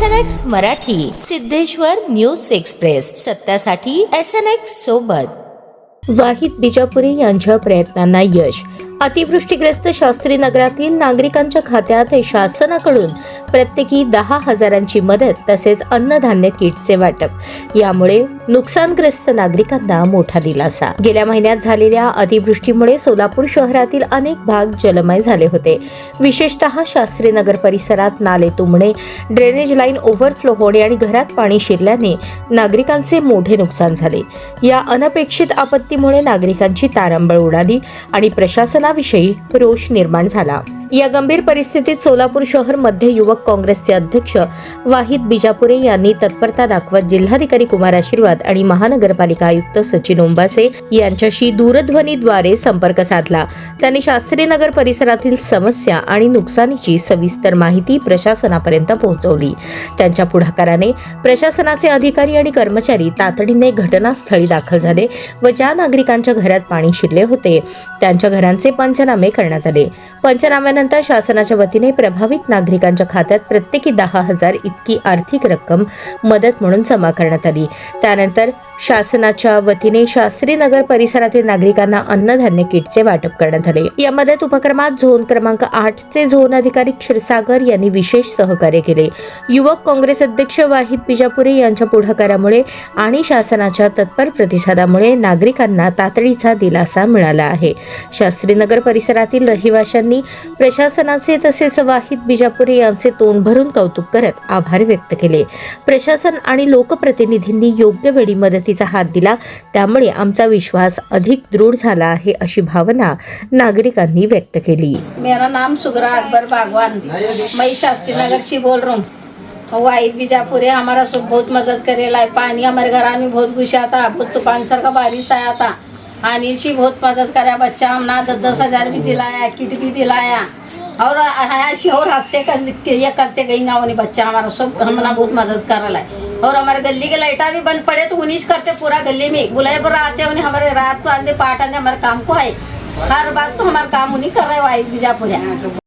S N X Marathi Siddheshwar news express. सत्यासाठी S N X सोबत. वाहिद बिजापुरी यांच्या प्रयत्नांना यश. अतिवृष्टीग्रस्त शास्त्री नगरातील नागरिकांच्या खात्यात शासनाकडून प्रत्येकी दहा हजारांची मदत तसेच अन्नधान्य किटचे वाटप. यामुळे नुकसानग्रस्त नागरिकांना मोठा दिलासा. गेल्या महिन्यात झालेल्या अतिवृष्टीमुळे सोलापूर शहरातील अनेक भाग जलमय झाले होते. विशेषतः शास्त्रीनगर परिसरात नाले तुंबणे ड्रेनेज लाईन ओव्हरफ्लो होणे आणि घरात पाणी शिरल्याने नागरिकांचे मोठे नुकसान झाले. या अनपेक्षित आपत्तीमुळे नागरिकांची तारांबळ उडाली आणि प्रशासनाविषयी रोष निर्माण झाला. या गंभीर परिस्थितीत सोलापूर शहर मध्य युवक काँग्रेसचे अध्यक्ष वाहिद बिजापुरे यांनी तत्परता दाखवत जिल्हाधिकारी कुमार आशीर्वाद आणि महानगरपालिका आयुक्त सचिन ओंबासे यांच्याशी दूरध्वनीद्वारे संपर्क साधला. त्यांनी शास्त्री नगर परिसरातील समस्या आणि नुकसानीची सविस्तर माहिती प्रशासनापर्यंत पोहोचवली. त्यांच्या पुढाकाराने प्रशासनाचे अधिकारी आणि कर्मचारी तातडीने घटनास्थळी दाखल झाले व ज्या नागरिकांच्या घरात पाणी शिरले होते त्यांच्या घरांचे पंचनामे करण्यात आले. पंचनाम्यानंतर शासनाच्या वतीने प्रभावित नागरिकांच्या खात्यात प्रत्येकी दहा हजार इतकी आर्थिक रक्कम मदत म्हणून जमा करण्यात आली. त्यानंतर शासनाच्या वतीने शास्त्रीनगर परिसरातील नागरिकांना अन्नधान्य किटचे वाटप करण्यात आले. या मदत उपक्रमात झोन क्रमांक आठ चे झोन अधिकारी क्षीरसागर यांनी विशेष सहकार्य केले. युवक काँग्रेस अध्यक्ष वाहिद बिजापुरे यांच्या पुढाकारामुळे आणि शासनाच्या तत्पर प्रतिसादामुळे नागरिकांना तातडीचा दिलासा मिळाला आहे. शास्त्रीनगर परिसरातील रहिवाशांनी प्रशासनाचे तसेच वाहिद बिजापुरे यांचे तोंड भरून कौतुक करत आभार व्यक्त केले. प्रशासन आणि लोकप्रतिनिधींनी योग्य वेळी मदतीचा हात दिला. त्यामुळे आमचा विश्वास अधिक दृढ झाला आहे अशी भावना नागरिकांनी व्यक्त केली. मेरा नाम सुगरा अकबर बागवान. मैं शास्त्री नगर से बोल रहा हूँ हो, वाहिद बीजापुर है हमारा सब बहुत मदद करेला है पानी हमारे घर में बहुत घुसा था बहुत तूफान सर का बारिश आया था आणि इसी बहुत मदद करा बच्चा हमने दस दस हजार भी दिलाया किट भी दिलाया. और ऐसी और हंसते कर ये करते गई ना बच्चा हमारा सब हमने बहुत मदद कर है और हमारे गली के लाइटा भी बंद पड़े तो उन्नीस करते पूरा गली में। बुलाए पर आते उन्हें हमारे रात को आते पाठ आते हमारे काम को है हर बात को हमारा काम उन्हीं कर रहे हैं वाहिद बीजापुर